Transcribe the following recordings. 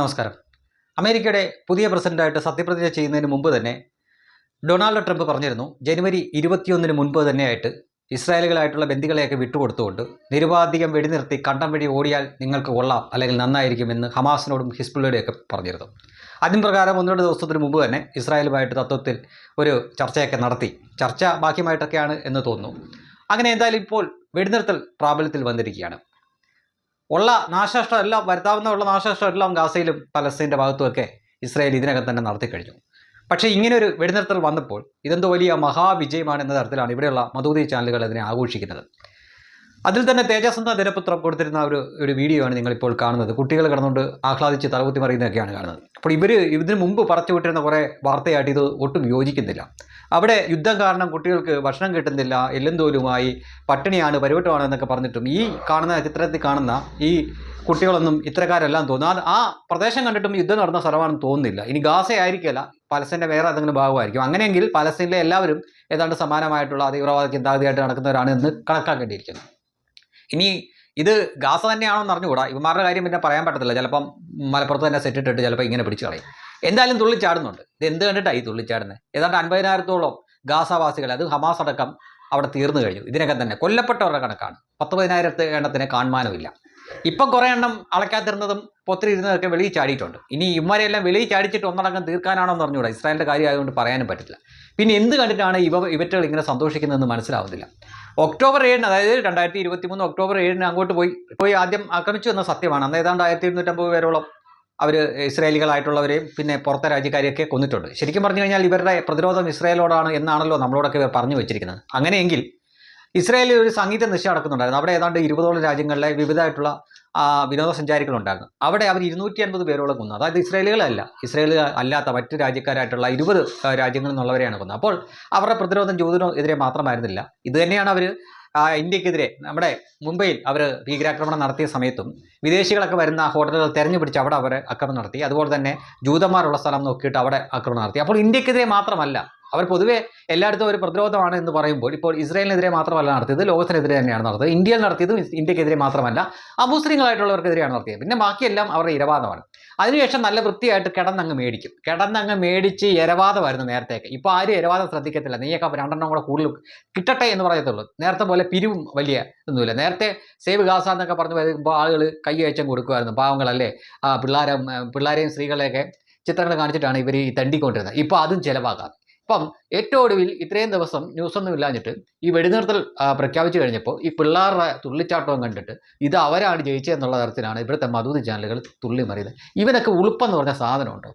നമസ്കാരം. അമേരിക്കയുടെ പുതിയ പ്രസിഡന്റായിട്ട് സത്യപ്രതിജ്ഞ ചെയ്യുന്നതിന് മുമ്പ് തന്നെ ഡൊണാൾഡ് ട്രംപ് പറഞ്ഞിരുന്നു ജനുവരി ഇരുപത്തിയൊന്നിന് മുൻപ് തന്നെയായിട്ട് ഇസ്രായേലുകളായിട്ടുള്ള ബന്ദികളെയൊക്കെ വിട്ടുകൊടുത്തുകൊണ്ട് നിരുപാധികം വെടിനിർത്തി കണ്ടം വഴി ഓടിയാൽ നിങ്ങൾക്ക് കൊള്ളാം അല്ലെങ്കിൽ നന്നായിരിക്കുമെന്ന് ഹമാസിനോടും ഹിസ്ബുള്ളയുടെയൊക്കെ പറഞ്ഞിരുന്നു. അതിന് പ്രകാരം ഒന്ന് രണ്ട് ദിവസത്തിന് മുമ്പ് തന്നെ ഇസ്രായേലുമായിട്ട് തത്വത്തിൽ ഒരു ചർച്ചയൊക്കെ നടത്തി. ചർച്ച ബാക്കിയുമായിട്ടൊക്കെയാണ് എന്ന് തോന്നുന്നു. അങ്ങനെ എന്തായാലും ഇപ്പോൾ വെടിനിർത്തൽ പ്രാബല്യത്തിൽ വന്നിരിക്കുകയാണ്. ഉള്ള നാശനഷ്ടം എല്ലാം വരുത്താവുന്ന ഉള്ള നാശനഷ്ടം എല്ലാം ഗാസയിലും പലസ്തീന്റെ ഭാഗത്തുമൊക്കെ ഇസ്രായേൽ ഇതിനകം തന്നെ നടത്തി കഴിഞ്ഞു. പക്ഷേ ഇങ്ങനൊരു വെടിനിർത്തൽ വന്നപ്പോൾ ഇതെന്തോ വലിയ മഹാവിജയമാണ് എന്ന തരത്തിലാണ് ഇവിടെയുള്ള മധുതി ചാനലുകൾ അതിനെ ആഘോഷിക്കുന്നത്. അതിൽ തന്നെ തേജസ് എന്ന ദിനപത്രം കൊടുത്തിരുന്ന ഒരു ഒരു വീഡിയോ ആണ് നിങ്ങളിപ്പോൾ കാണുന്നത്. കുട്ടികൾ കിടന്നുകൊണ്ട് ആഹ്ലാദിച്ച് തലകുത്തി മറിയുന്നതൊക്കെയാണ് കാണുന്നത്. അപ്പോൾ ഇവർ ഇതിനു മുമ്പ് പറച്ചു വിട്ടിരുന്ന കുറേ വാർത്തയായിട്ട് ഇത് ഒട്ടും യോജിക്കുന്നില്ല. അവിടെ യുദ്ധം കാരണം കുട്ടികൾക്ക് ഭക്ഷണം കിട്ടുന്നില്ല എല്ലുംതോലുമായി പട്ടിണിയാണ് പരിവട്ടമാണ് എന്നൊക്കെ പറഞ്ഞിട്ടും ഈ കാണുന്ന ചിത്രത്തിൽ കാണുന്ന ഈ കുട്ടികളൊന്നും ഇത്തരക്കാരെല്ലാം തോന്നുന്നു. ആ പ്രദേശം കണ്ടിട്ടും യുദ്ധം നടന്ന സ്ഥലമാണെന്ന് തോന്നുന്നില്ല. ഇനി ഗാസ ആയിരിക്കില്ല പലസ്തീന്റെ വേറെ ഏതെങ്കിലും ഭാഗമായിരിക്കും. അങ്ങനെയെങ്കിൽ പലസ്തീനിലെ എല്ലാവരും ഏതാണ്ട് സമാനമായിട്ടുള്ള തീവ്രവാദ ചിന്താഗതിയായിട്ട് നടക്കുന്നവരാണ് എന്ന് കണക്കാക്കേണ്ടിയിരിക്കുന്നു. ഇനി ഇത് ഗാസ തന്നെയാണോ എന്ന് അറിഞ്ഞുകൂടാ? ഇവന്മാരുടെ കാര്യം പിന്നെ പറയാൻ പറ്റത്തില്ല. ചിലപ്പം മലപ്പുറത്ത് തന്നെ സെറ്റിട്ടിട്ട് ചിലപ്പോൾ ഇങ്ങനെ പിടിച്ചു കളയും. എന്തായാലും തുള്ളിച്ചാടുന്നുണ്ട്. ഇത് എന്ത് കണ്ടിട്ടായി തുള്ളിച്ചാടുന്നത് ഏതാണ്ട് അൻപതിനായിരത്തോളം ഗാസാവാസികൾ അത് ഹമാസ് അടക്കം അവിടെ തീർന്നു കഴിഞ്ഞു. ഇതിനൊക്കെ തന്നെ കൊല്ലപ്പെട്ടവരുടെ കണക്കാണ്. പത്ത് പതിനായിരത്തി എണ്ണത്തിന് കാണുമാനമില്ല ഇപ്പം കുറേ എണ്ണം അളക്കാത്തിരുന്നതും പൊത്തിരിരുന്നതൊക്കെ വെളിയിൽ ചാടിയിട്ടുണ്ട്. ഇനി ഇവരെല്ലാം വെളിയിൽ ചാടിച്ചിട്ട് ഒന്നടങ്കം തീർക്കാനാണോന്ന് എന്ന് അറിഞ്ഞുകൂടാ? ഇസ്രായേലിന്റെ കാര്യമായതുകൊണ്ട് പറയാനും പറ്റില്ല. പിന്നെ എന്ത് കണ്ടിട്ടാണ് ഇവ ഇവറ്റകൾ ഇങ്ങനെ സന്തോഷിക്കുന്നതെന്ന് മനസ്സിലാവുന്നില്ല. ഒക്ടോബർ ഏഴിന് അതായത് രണ്ടായിരത്തി ഇരുപത്തി മൂന്ന് ഒക്ടോബർ ഏഴിന് അങ്ങോട്ട് പോയി പോയി ആദ്യം ആക്രമിച്ചു എന്ന സത്യമാണ്. അന്ന് ഏതാണ്ട് ആയിരത്തി ഇരുന്നൂറ്റമ്പത് പേരോളം അവർ ഇസ്രായേലികളായിട്ടുള്ളവരെയും പിന്നെ പുറത്തെ രാജ്യക്കാരെയൊക്കെ കൊന്നിട്ടുണ്ട്. ശരിക്കും പറഞ്ഞു കഴിഞ്ഞാൽ ഇവരുടെ പ്രതിരോധം ഇസ്രായേലോടാണ് എന്നാണല്ലോ നമ്മളോടൊക്കെ ഇവർ പറഞ്ഞു വെച്ചിരിക്കുന്നത്. അങ്ങനെയെങ്കിൽ ഇസ്രായേലിൽ ഒരു സംഗീത നിശ നടക്കുന്നുണ്ടായിരുന്നു. അവിടെ ഏതാണ്ട് ഇരുപതോളം രാജ്യങ്ങളിലെ വിവിധമായിട്ടുള്ള വിനോദസഞ്ചാരികളുണ്ടായിരുന്നു. അവിടെ അവർ ഇരുന്നൂറ്റി അൻപത് പേരോളം കൊന്നു. അതായത് ഇസ്രായേലുകളല്ല. ഇസ്രായേൽ അല്ലാത്ത മറ്റ് രാജ്യക്കാരായിട്ടുള്ള ഇരുപത് രാജ്യങ്ങളിൽ നിന്നുള്ളവരെയാണ് കൊന്നത്. അപ്പോൾ അവരുടെ പ്രതിരോധം ജൂതിനോ എതിരെ മാത്രമായിരുന്നില്ല. ഇത് തന്നെയാണ് അവർ ഇന്ത്യക്കെതിരെ നമ്മുടെ മുംബൈയിൽ അവർ ഭീകരാക്രമണം നടത്തിയ സമയത്തും വിദേശികളൊക്കെ വരുന്ന ഹോട്ടലുകൾ തെരഞ്ഞു പിടിച്ച് അവിടെ അവർ ആക്രമണം നടത്തി. അതുപോലെ തന്നെ ജൂതന്മാരുള്ള സ്ഥലം നോക്കിയിട്ട് അവിടെ ആക്രമണം നടത്തി. അപ്പോൾ ഇന്ത്യക്കെതിരെ മാത്രമല്ല അവർ പൊതുവെ എല്ലായിടത്തും ഒരു പ്രതിരോധമാണ് എന്ന് പറയുമ്പോൾ ഇപ്പോൾ ഇസ്രായേലിനെതിരെ മാത്രമല്ല നടത്തിയത് ലോകത്തിനെതിരെ തന്നെയാണ് നടത്തിയത്. ഇന്ത്യയിൽ നടത്തിയതും ഇന്ത്യക്കെതിരെ മാത്രമല്ല അമുസ്ലിങ്ങളായിട്ടുള്ളവർക്കെതിരെയാണ് നടത്തിയത്. പിന്നെ ബാക്കിയെല്ലാം അവരുടെ ഇരവാദമാണ്. അതിനുശേഷം നല്ല വൃത്തിയായിട്ട് കിടന്നങ്ങ് മേടിക്കും. കിടന്നങ്ങ് മേടിച്ച് ഇരവാദമായിരുന്നു നേരത്തേക്ക് ഇപ്പോൾ ആരും ഇരവാദം ശ്രദ്ധിക്കത്തില്ല. നീയൊക്കെ രണ്ടെണ്ണം കൂടെ കൂടുതൽ കിട്ടട്ടെ എന്ന് പറയത്തുള്ളൂ. നേരത്തെ പോലെ പിരിവും വലിയ ഒന്നുമില്ല നേരത്തെ സേവ് ഗാസ എന്നൊക്കെ പറഞ്ഞു വരുമ്പോൾ ആളുകൾ കൈ അയച്ചും കൊടുക്കുമായിരുന്നു. പാവങ്ങളല്ലേ? പിള്ളേരെ പിള്ളേരെയും സ്ത്രീകളെയൊക്കെ ചിത്രങ്ങൾ കാണിച്ചിട്ടാണ് ഇവർ ഈ തണ്ടിക്കൊണ്ടിരുന്നത്. ഇപ്പോൾ അതും ചിലവാകാം. ഇപ്പം ഏറ്റവും ഒടുവിൽ ഇത്രയും ദിവസം ന്യൂസൊന്നും ഇല്ലാഞ്ഞിട്ട് ഈ വെടിനിർത്തൽ പ്രഖ്യാപിച്ചു കഴിഞ്ഞപ്പോൾ ഈ പിള്ളേരുടെ തുള്ളിച്ചാട്ടവും കണ്ടിട്ട് ഇത് അവരാണ് ജയിച്ചതെന്നുള്ള തരത്തിലാണ് ഇവിടുത്തെ മധുതി ചാനലുകൾ തുള്ളി മറിയുന്നത് ഇവനൊക്കെ ഉളുപ്പെന്ന് പറഞ്ഞ സാധനമുണ്ട്.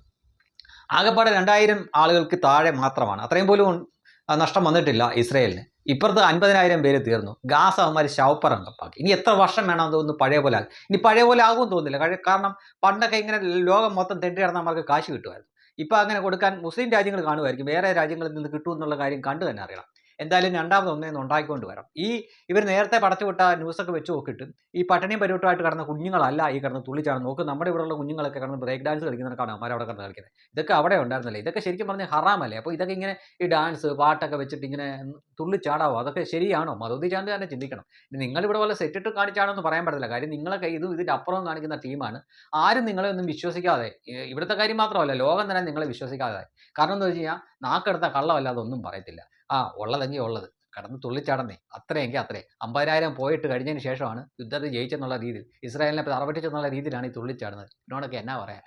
ആകെപ്പാടെ രണ്ടായിരം ആളുകൾക്ക് താഴെ മാത്രമാണ്. അത്രയും പോലും നഷ്ടം വന്നിട്ടില്ല ഇസ്രയേലിന്. ഇപ്പുറത്ത് അൻപതിനായിരം പേര് തീർന്നു. ഗാസ അവന്മാർ ശവപ്പറങ്കപ്പാക്കി ഇനി എത്ര വർഷം വേണം തോന്നുന്നു പഴയ പോലെ ആകും ഇനി പഴയ പോലെ ആകുമെന്ന് തോന്നുന്നില്ല. കാരണം പണ്ടൊക്കെ ഇങ്ങനെ ലോകം മൊത്തം തെണ്ടി കിടന്ന നമ്മൾക്ക് കാശ് കിട്ടുമായിരുന്നു. ഇപ്പം അങ്ങനെ കൊടുക്കാൻ മുസ്ലിം രാജ്യങ്ങൾ കാണുമായിരിക്കും. വേറെ രാജ്യങ്ങളിൽ നിന്ന് കിട്ടുമെന്നുള്ള കാര്യം കണ്ടു തന്നെ അറിയണം. എന്തായാലും രണ്ടാമത് ഒന്നേന്ന് ഉണ്ടാക്കിക്കൊണ്ട് വരാം ഈ ഇവർ നേരത്തെ പടച്ചുവിട്ട ന്യൂസൊക്കെ വെച്ച് നോക്കിയിട്ട് ഈ പട്ടിണിയും പരിവട്ടമായിട്ട് കിടന്ന കുഞ്ഞുങ്ങളല്ല ഈ കിടന്ന് തുള്ളിച്ചാണ് നോക്ക് നമ്മുടെ ഇവിടെയുള്ള കുഞ്ഞുങ്ങളൊക്കെ കിടന്ന് ബ്രേക്ക് ഡാൻസ് കളിക്കുന്നവർക്കാണ് അമ്മമാർ അവിടെ കിടന്ന് കളിക്കുന്നത്. ഇതൊക്കെ അവിടെ ഉണ്ടായിരുന്നില്ല? ഇതൊക്കെ ശരിക്കും പറഞ്ഞാൽ ഹറാമല്ലേ? അപ്പോൾ ഇതൊക്കെ ഇങ്ങനെ ഈ ഡാൻസ് പാട്ടൊക്കെ വെച്ചിട്ട് ഇങ്ങനെ തുള്ളിച്ചാടാവോ? അതൊക്കെ ശരിയാണോ? മധുതി ചാണ്ട് തന്നെ ചിന്തിക്കണം. ഇവിടെ പോലെ സെറ്റിട്ട് കാണിച്ചാണോ എന്ന് പറയാൻ പറ്റില്ല കാര്യം നിങ്ങളൊക്കെ ഇതും ഇതിന്റെ അപ്പുറം കാണിക്കുന്ന ടീമാണ് ആരും നിങ്ങളെ ഒന്നും വിശ്വസിക്കാതെ ഇവിടുത്തെ കാര്യം മാത്രമല്ല ലോകം തന്നെ നിങ്ങളെ വിശ്വസിക്കാതെ. കാരണം എന്താ വെച്ച് കഴിഞ്ഞാൽ നാക്കെടുത്ത കള്ളമല്ലാതെ ഒന്നും പറയത്തില്ല. ആ ഉള്ളതെങ്കിൽ ഉള്ളത്. കടന്ന് തുള്ളിച്ചാടന്നേ. അത്രയെങ്കിൽ അത്രേ. അമ്പതിനായിരം പോയിട്ട് കഴിഞ്ഞതിന് ശേഷമാണ് യുദ്ധത്തിൽ ജയിച്ചെന്നുള്ള രീതിയിൽ ഇസ്രായേലിനെ തറപറ്റിച്ചെന്നുള്ള രീതിയിലാണ് ഈ തുള്ളിച്ചാടുന്നത്. ഇതിനോടൊക്കെ എന്നാ പറയാ?